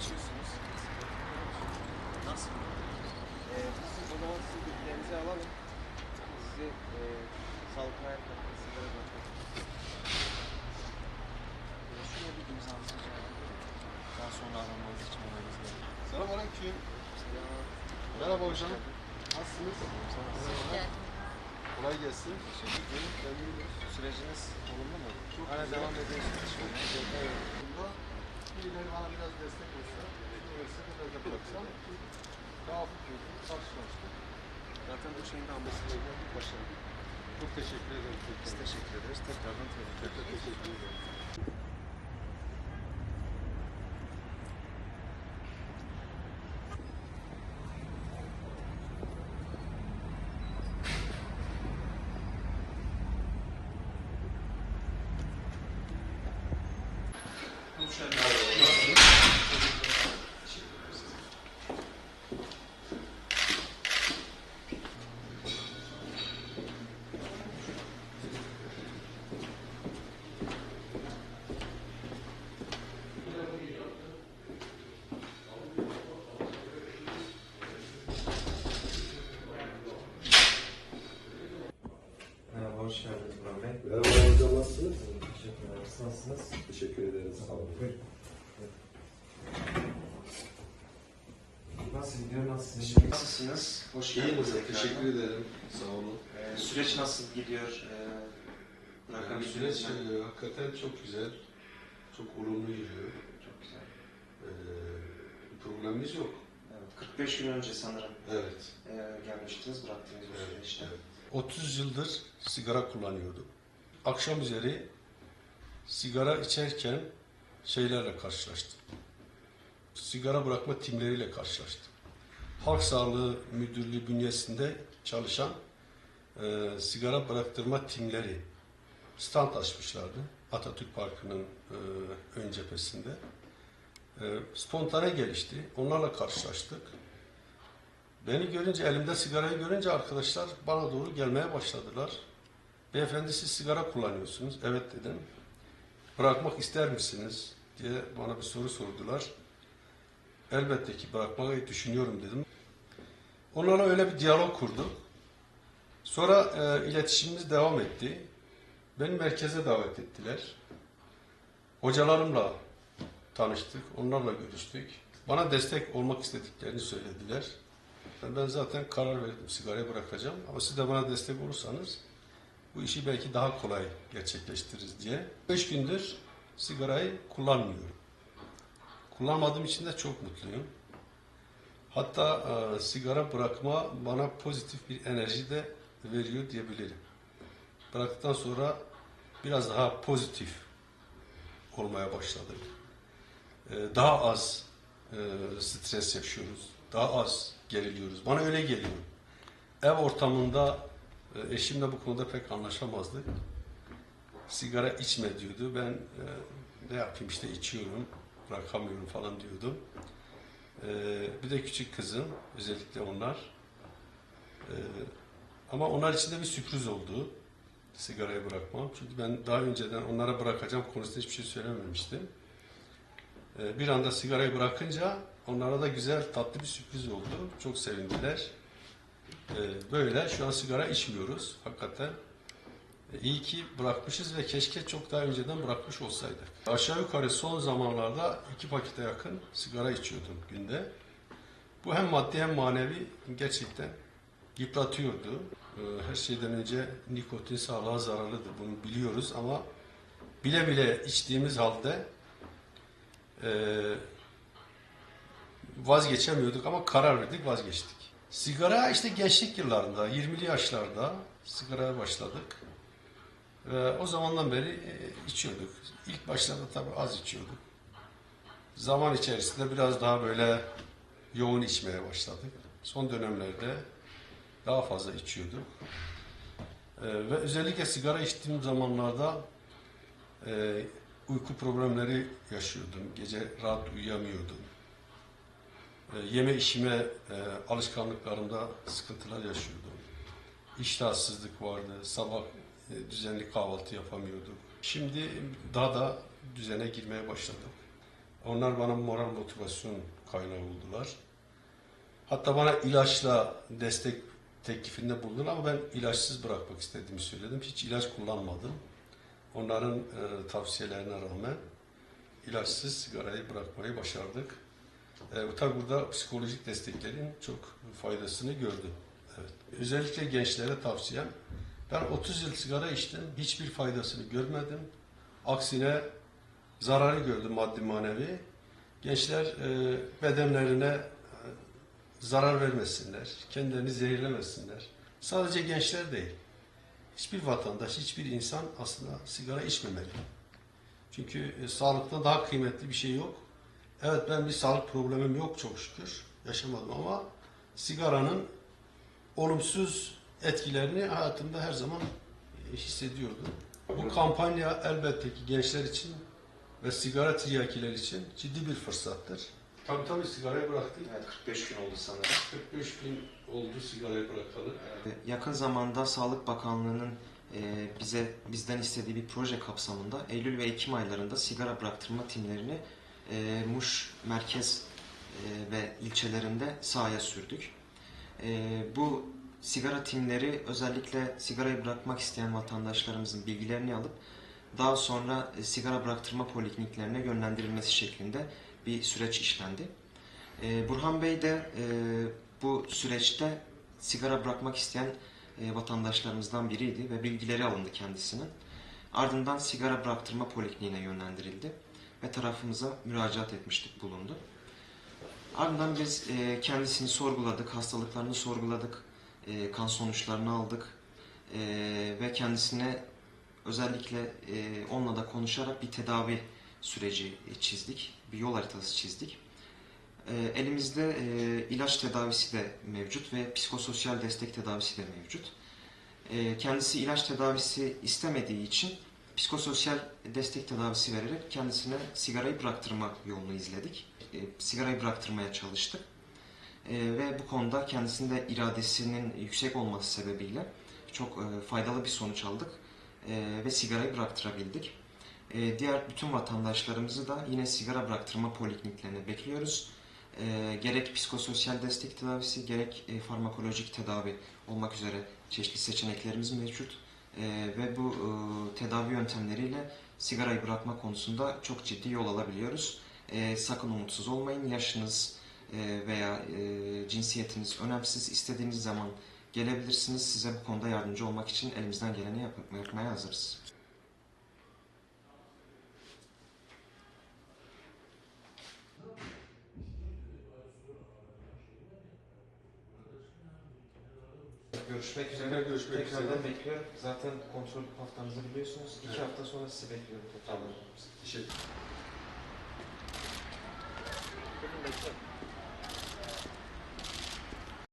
içiyorsunuz. Nasıl? Ee, biz o zaman sizin bilgilerinizi alalım. Sizi e, sağlıklı hayat bırakmak. Ee, şuraya bir imzanızı rica. Daha sonra aranmanız için olmanız gerekiyor. Selamünaleyküm. Selam. Merhaba hocam. Nasılsınız? Merhaba. Kolay gelsin. Teşekkür ederim. Süreciniz olumlu mu? Çok güzel. devam ediyorsunuz. Evet. Birileri bana biraz destek olsa, üniversitede ben de bıraksam daha hafif gözüm karşılaştık. Zaten bu şeyin de ambalajıyla başarılı. Çok teşekkür ederim. Biz teşekkür ederiz. Tekrardan tebrik Çok ederiz. teşekkür ederim. Merhaba, hoş geldiniz Burak Bey. Merhaba hocam nasılsınız? Teşekkür ederiz. Nasılsınız? Teşekkür ederiz. Sağ olun. Buyurun. Nasıl gidiyor, nasıl sizin? Nasılsınız? Hoş geldiniz. tekrardan. Teşekkür ederim. Sağ olun. Ee, süreç nasıl gidiyor? Ee, Yani süreç e, hakikaten çok güzel. Çok olumlu gidiyor. Çok güzel. Ee, bir problemimiz yok. Evet, 45 gün önce sanırım Evet. e, gelmiştiniz bıraktığınız o Evet, süreçte. evet. 30 yıldır sigara kullanıyordum. Akşam üzeri sigara içerken şeylerle karşılaştım. Sigara bırakma timleriyle karşılaştım. Halk Sağlığı Müdürlüğü bünyesinde çalışan e, sigara bıraktırma timleri stand açmışlardı. Atatürk Parkı'nın e, ön cephesinde. E, spontane gelişti. Onlarla karşılaştık. Beni görünce, elimde sigarayı görünce arkadaşlar bana doğru gelmeye başladılar. Beyefendi siz sigara kullanıyorsunuz. Evet dedim. Bırakmak ister misiniz? diye bana bir soru sordular. Elbette ki bırakmayı düşünüyorum dedim. Onlarla öyle bir diyalog kurduk. Sonra e, iletişimimiz devam etti. Beni merkeze davet ettiler. Hocalarımla tanıştık, onlarla görüştük. Bana destek olmak istediklerini söylediler. Ben zaten karar verdim sigarayı bırakacağım ama siz de bana destek olursanız bu işi belki daha kolay gerçekleştiririz diye. 5 gündür sigarayı kullanmıyorum. Kullanmadığım için de çok mutluyum. Hatta e, sigara bırakma bana pozitif bir enerji de veriyor diyebilirim. Bıraktıktan sonra biraz daha pozitif olmaya başladık. E, daha az e, stres yaşıyoruz. Daha az geriliyoruz. Bana öyle geliyor. Ev ortamında e, eşimle bu konuda pek anlaşamazdık. Sigara içme diyordu. Ben e, ne yapayım işte içiyorum, bırakamıyorum falan diyordum. E, bir de küçük kızım, özellikle onlar. E, ama onlar için de bir sürpriz oldu sigarayı bırakmam. Çünkü ben daha önceden onlara bırakacağım konusunda hiçbir şey söylememiştim. E, bir anda sigarayı bırakınca onlara da güzel tatlı bir sürpriz oldu. Çok sevindiler. E, böyle şu an sigara içmiyoruz hakikaten. İyi ki bırakmışız ve keşke çok daha önceden bırakmış olsaydık. Aşağı yukarı son zamanlarda iki pakete yakın sigara içiyordum günde. Bu hem maddi hem manevi gerçekten yıpratıyordu. E, Her şeyden önce nikotin sağlığa zararlıdır. Bunu biliyoruz ama bile bile içtiğimiz halde e, vazgeçemiyorduk ama karar verdik vazgeçtik. Sigara işte gençlik yıllarında 20'li yaşlarda sigaraya başladık. Ve o zamandan beri e, içiyorduk. İlk başlarda tabii az içiyorduk. Zaman içerisinde biraz daha böyle yoğun içmeye başladık. Son dönemlerde daha fazla içiyorduk. E, ve özellikle sigara içtiğim zamanlarda e, uyku problemleri yaşıyordum. Gece rahat uyuyamıyordum. E, yeme içme e, alışkanlıklarımda sıkıntılar yaşıyordum. İştahsızlık vardı. Sabah düzenli kahvaltı yapamıyorduk. Şimdi daha da düzene girmeye başladım. Onlar bana moral motivasyon kaynağı oldular. Hatta bana ilaçla destek teklifinde bulundular ama ben ilaçsız bırakmak istediğimi söyledim. Hiç ilaç kullanmadım. Onların e, tavsiyelerine rağmen ilaçsız sigarayı bırakmayı başardık. E, tabii burada psikolojik desteklerin çok faydasını gördüm. Evet. Özellikle gençlere tavsiyem. Ben 30 yıl sigara içtim. Hiçbir faydasını görmedim. Aksine zararı gördüm maddi manevi. Gençler e, bedenlerine e, zarar vermesinler. Kendilerini zehirlemesinler. Sadece gençler değil. Hiçbir vatandaş, hiçbir insan aslında sigara içmemeli. Çünkü e, sağlıkta daha kıymetli bir şey yok. Evet ben bir sağlık problemim yok çok şükür. Yaşamadım ama sigaranın olumsuz etkilerini hayatımda her zaman e, hissediyordum. Bu kampanya elbette ki gençler için ve sigara tiryakiler için ciddi bir fırsattır. Tabii tabii sigarayı bıraktık. Evet, 45 gün oldu sanırım. 45 gün oldu sigarayı bırakalı. Yakın zamanda Sağlık Bakanlığı'nın e, bize bizden istediği bir proje kapsamında Eylül ve Ekim aylarında sigara bıraktırma timlerini e, Muş merkez e, ve ilçelerinde sahaya sürdük. E, bu sigara timleri özellikle sigarayı bırakmak isteyen vatandaşlarımızın bilgilerini alıp daha sonra e, sigara bıraktırma polikliniklerine yönlendirilmesi şeklinde bir süreç işlendi. E, Burhan Bey de e, bu süreçte sigara bırakmak isteyen vatandaşlarımızdan biriydi ve bilgileri alındı kendisinin. Ardından sigara bıraktırma polikliniğine yönlendirildi ve tarafımıza müracaat etmiştik bulundu. Ardından biz kendisini sorguladık, hastalıklarını sorguladık, e, kan sonuçlarını aldık e, ve kendisine özellikle e, onunla da konuşarak bir tedavi süreci çizdik, bir yol haritası çizdik. E, elimizde e, ilaç tedavisi de mevcut ve psikososyal destek tedavisi de mevcut. E, kendisi ilaç tedavisi istemediği için psikososyal destek tedavisi vererek kendisine sigarayı bıraktırma yolunu izledik. E, sigarayı bıraktırmaya çalıştık. E, ve bu konuda kendisinde iradesinin yüksek olması sebebiyle çok e, faydalı bir sonuç aldık e, ve sigarayı bıraktırabildik. E, diğer bütün vatandaşlarımızı da yine sigara bıraktırma polikliniklerine bekliyoruz. Gerek psikososyal destek tedavisi gerek farmakolojik tedavi olmak üzere çeşitli seçeneklerimiz mevcut. Ve bu tedavi yöntemleriyle sigarayı bırakma konusunda çok ciddi yol alabiliyoruz. Sakın umutsuz olmayın. Yaşınız e, veya e, cinsiyetiniz önemsiz istediğiniz zaman gelebilirsiniz. Size bu konuda yardımcı olmak için elimizden geleni yap yapmaya hazırız. Görüşmek üzere. Görüşmek Tekrardan üzere. bekliyorum. Zaten kontrol haftamızı biliyorsunuz. İki evet. hafta sonra sizi bekliyorum. Tamam. Teşekkür ederim.